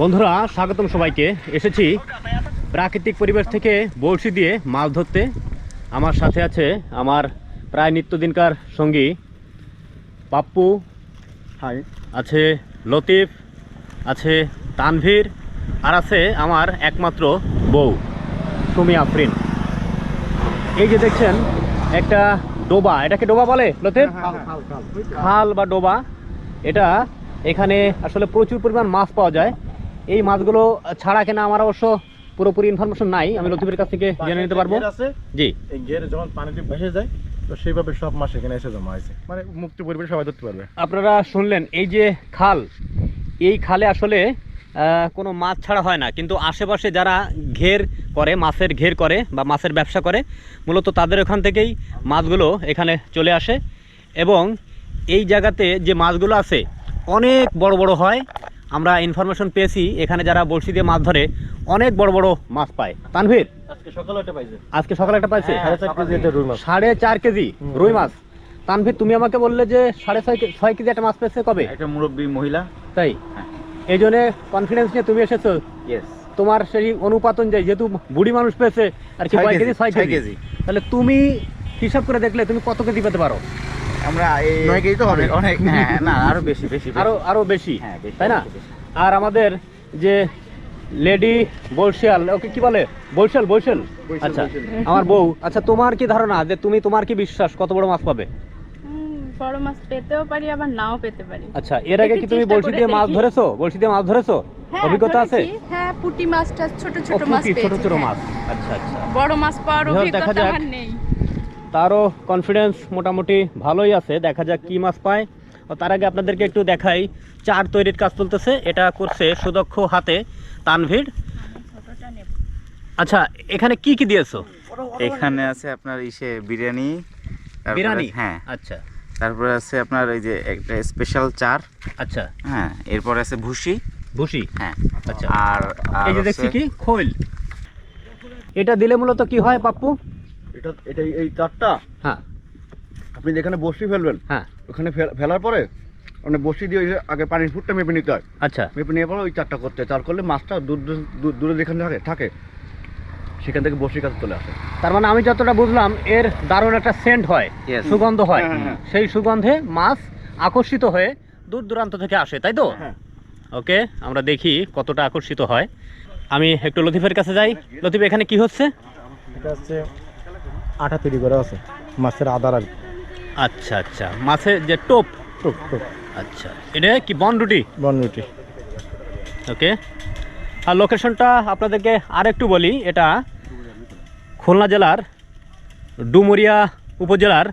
বন্ধুরা স্বাগতম সবাইকে। এসেছি প্রাকৃতিক পরিবেশ থেকে বড়শি দিয়ে মাছ ধরতে। আমার সাথে আছে আমার প্রায় নিত্যদিনকার সঙ্গী পাপ্পু হাই। আছে লতিফ আছে তানভীর আর আছে আমার একমাত্র বউ সুমি আফরিন। এই যে দেখছেন একটা ডোবা। এটাকে ডোবা বলে লতিফ? খাল বা ডোবা। এটা এখানে আসলে প্রচুর পরিমাণ মাছ পাওয়া যায়। এই মাছগুলো ছাড়া কেনা আমার অবশ্য পুরোপুরি ইনফরমেশন নাই আমি লতিফের কাছ থেকে জেনে নিতে পারব। আছে জি। এই যখন পানিতে ভেসে যায় তো সেইভাবে সব মাছ এখানে এসে জমা হয়েছে। মানে মুক্তি পরিবেশ সবাই ধরতে পারবে। আপনারা শুনলেন এই যে খাল এই খালে আসলে কোনো মাছ ছাড়া হয় না। কিন্তু আশেপাশে যারা ঘের করে মাছের ঘের করে বা মাছের ব্যবসা করে মূলত তাদের ওখান থেকেই মাছগুলো এখানে চলে আসে। এবং এই জায়গাতে যে মাছগুলো আছে অনেক বড় বড় হয়। আমরা ইনফরমেশন পেয়েছি এখানে যারা বড়শি দিয়ে মাছ ধরে অনেক বড় বড় মাছ পায়। তানভীর আজকে সকালে একটা পাইছে। আজকে সকালে একটা পাইছে? সাড়ে চার কেজি রুই মাছ। সাড়ে চার কেজি রুই মাছ। তানভীর তুমি আমাকে বললে যে সাড়ে ছয় ছয় কেজি একটা মাছ পেয়েছে কবে? একটা মুরব্বী মহিলা। তাই? হ্যাঁ। এই জন্য কনফিডেন্স নিয়ে তুমি এসেছ। তোমার সেই অনুপাত অনুযায়ী যেহেতু বুড়ি মানুষ পেয়েছে আর কি ছয় কেজি ছয় কেজি। তাহলে তুমি হিসাব করে দেখলে তুমি কত কেজি পেতে পারো? আমরা এই নয় কেজি তো হবে। অনেক- অনেক হ্যাঁ না আরও বেশি বেশি বেশি। আরও আরও বেশি হ্যাঁ, তাই না? বেশি, বেশি। আর আমাদের যে লেডি বর্ষিয়াল ওকে কি বলে? বৈশাল বৈশাল বৈশাল, আচ্ছা আমার বউ। আচ্ছা তোমার কি ধারণা যে তুমি তোমার কি বিশ্বাস কত বড় মাছ পাবে? বড় মাছ পেতেও পারি আবার নাও পেতে পারি। আচ্ছা এর আগে কি তুমি বড়শি দিয়ে মাছ ধরেছো? বড়শি দিয়ে মাছ ধরেছো? অভিজ্ঞতা আছে? হ্যাঁ পুঁটি মাছটা ছোট ছোট মাছ ছোট ছোট হ্যাঁ। মাছ। আচ্ছা আচ্ছা। বড় মাছ পাওয়ার দেখা অভিজ্ঞতা যাক। আমার নেই। তারও কনফিডেন্স মোটামুটি ভালোই আছে দেখা যাক কি মাছ পায়। তার আগে আপনাদেরকে একটু দেখাই চার তৈরির কাজ চলতেছে এটা করছে সুদক্ষ হাতে তানভীর। আচ্ছা এখানে কি কি দিয়েছ? এখানে আছে আপনার ইসে বিরিয়ানি বিরিয়ানি? হ্যাঁ। আচ্ছা। তারপরে আছে আপনার এই যে একটা স্পেশাল চার। আচ্ছা। হ্যাঁ এরপর আছে ভুসি। ভুসি? হ্যাঁ। আচ্ছা। আর আর এই যে দেখছি কি? খৈল। এটা দিলে মূলত কি হয় পাপ্পু? এটা এটা এই চারটা হ্যাঁ। আপনি যেখানে বসি ফেলবেন হ্যাঁ। ওখানে ফেলার পরে মানে বসি দিয়ে ওই আগে পানির ফুটটা মেপে নিতে হয়। আচ্ছা। মেপে নিয়ে পরে ওই চারটা করতে হয়। চার করলে মাছটা দূর দূর- যেখানে থাকে থাকে সেখান থেকে বসির কাছে চলে আসে। তার মানে আমি যতটা বুঝলাম এর দারুণ একটা সেন্ট হয় সুগন্ধ হয় হ্যাঁ, হ্যাঁ। সেই সুগন্ধে মাছ আকর্ষিত হয়ে দূর দূরান্ত থেকে আসে তাই তো? হ্যাঁ। ওকে আমরা দেখি কতটা আকর্ষিত হয়। আমি একটু লতিফের কাছে যাই। লতিফ এখানে কি হচ্ছে? এটা হচ্ছে আটা তৈরি করা আছে মাছের আদার আর আচ্ছা আচ্ছা। মাছের যে টোপ? টোপ টোপ। আচ্ছা। এটা কি বনরুটি বনরুটি ওকে। আর লোকেশনটা আপনাদেরকে আর একটু বলি এটা খুলনা জেলার ডুমুরিয়া উপজেলার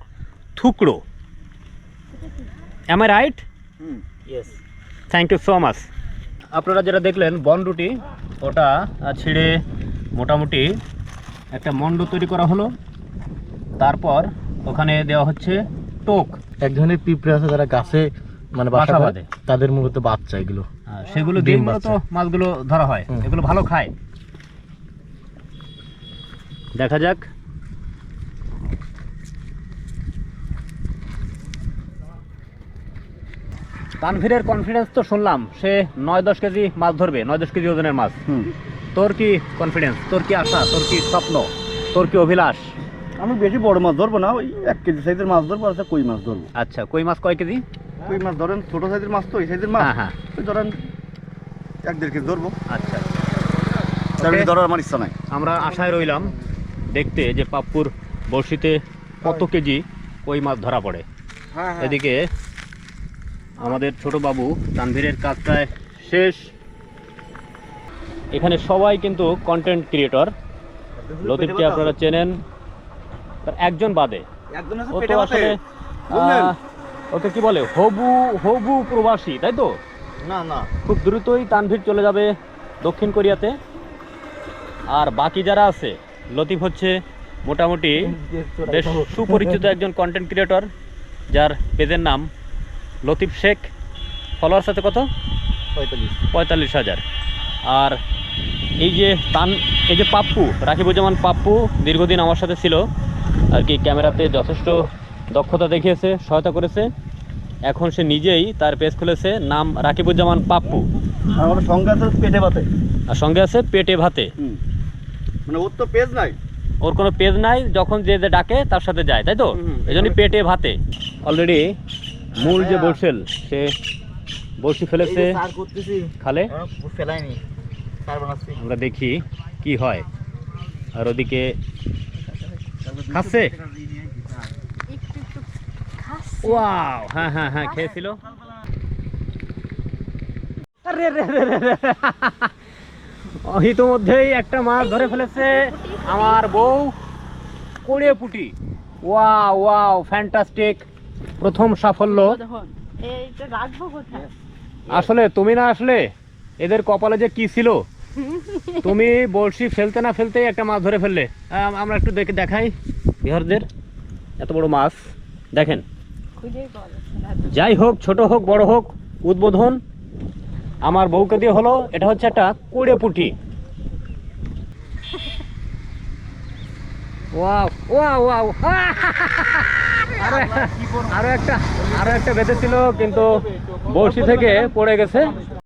থুকড়ো। Am I right yes thank you so much আপনারা যেটা দেখলেন বনরুটি ওটা ছিঁড়ে মোটামুটি একটা মন্ড তৈরি করা হলো। তারপর ওখানে দেওয়া হচ্ছে টোক। এক ধরনের পিঁপড়ে আছে যারা গাছে মানে বাসা বাঁধে। বাঁধে। তাদের মূলত বাচ্চা এগুলো। সেগুলো ডিম মূলত মাছগুলো ধরা হয়। এগুলো ভালো খায়। দেখা যাক। তানভীরের কনফিডেন্স তো শুনলাম সে নয় দশ কেজি মাছ ধরবে নয় দশ কেজি ওজনের মাছ। তোর কি কনফিডেন্স তোর কি আশা? তোর কি স্বপ্ন? তোর কি অভিলাষ? আমি বেশি বড় মাছ ধরবো না ওই এক কেজি সাইজের মাছ ধরবো আর একটা কই মাছ ধরবো। আচ্ছা কই মাছ কয় কেজি? কই মাছ ধরেন ছোট সাইজের মাছ তো এই সাইজের মাছ। হ্যাঁ হ্যাঁ। ওই ধরেন এক দেড় কেজি ধরবো। আচ্ছা। ধরার আমার ইচ্ছা নাই। আমরা আশায় রইলাম দেখতে যে পাপ্পুর বড়শিতে কত কেজি কই মাছ ধরা পড়ে। হ্যাঁ এদিকে আমাদের ছোট বাবু তানভীরের কাজটায় শেষ। এখানে সবাই কিন্তু কন্টেন্ট ক্রিয়েটর লতিফকে আপনারা চেনেন তার একজন বাদে। একজন ও তো আসলে ওকে কি বলে হবু হবু প্রবাসী তাই তো? না না। খুব দ্রুতই তানভীর চলে যাবে দক্ষিণ কোরিয়াতে। আর বাকি যারা আছে লতিফ হচ্ছে মোটামুটি বেশ সুপরিচিত একজন কন্টেন্ট ক্রিয়েটর যার পেজের নাম লতিফ শেখ। ফলোয়ার সাথে কত? পঁয়তাল্লিশ। পঁয়তাল্লিশ হাজার। আর এই যে তান এই যে পাপ্পু রাকিবুজ্জামান পাপ্পু দীর্ঘদিন আমার সাথে ছিল আর কি ক্যামেরাতে যথেষ্ট দক্ষতা দেখিয়েছে সহায়তা করেছে। এখন সে নিজেই তার পেজ খুলেছে নাম রাকিবুজ্জামান পাপ্পু। সঙ্গে আছে পেটে বাতে আর সঙ্গে আছে পেটে ভাতে। মানে ওর তো পেজ নাই। ওর কোনো পেজ নাই যখন যে যে ডাকে তার সাথে যায় তাই তো। এই জন্যই পেটে ভাতে। অলরেডি মূল যে বসেল সে বসি ফেলেছে। খালে? ফেলাইনি আমরা দেখি কি হয়। আর ওদিকে খাচ্ছে একটু একটু খাস? ওয়াও হ্যাঁ হ্যাঁ হ্যাঁ খেয়েছিল। ইতিমধ্যেই একটা মাছ ধরে ফেলেছে আমার বউ কোড়িয়ে পুটি ওয়াও ওয়াও ফ্যান্টাস্টিক। প্রথম সাফল্য। আসলে তুমি না আসলে এদের কপালে যে কি ছিল? তুমি বড়শি ফেলতে না ফেলতেই একটা মাছ ধরে ফেললে। আমরা একটু দেখে দেখাই। বিহারদের, এত বড় মাছ। দেখেন। যাই হোক, ছোট হোক, বড় হোক, উদ্বোধন আমার বউকে দিয়ে হলো। এটা হচ্ছে একটা কুড়ে পুটি। আরও একটা আরও একটা বেঁধেছিল কিন্তু বড়শি থেকে পড়ে গেছে।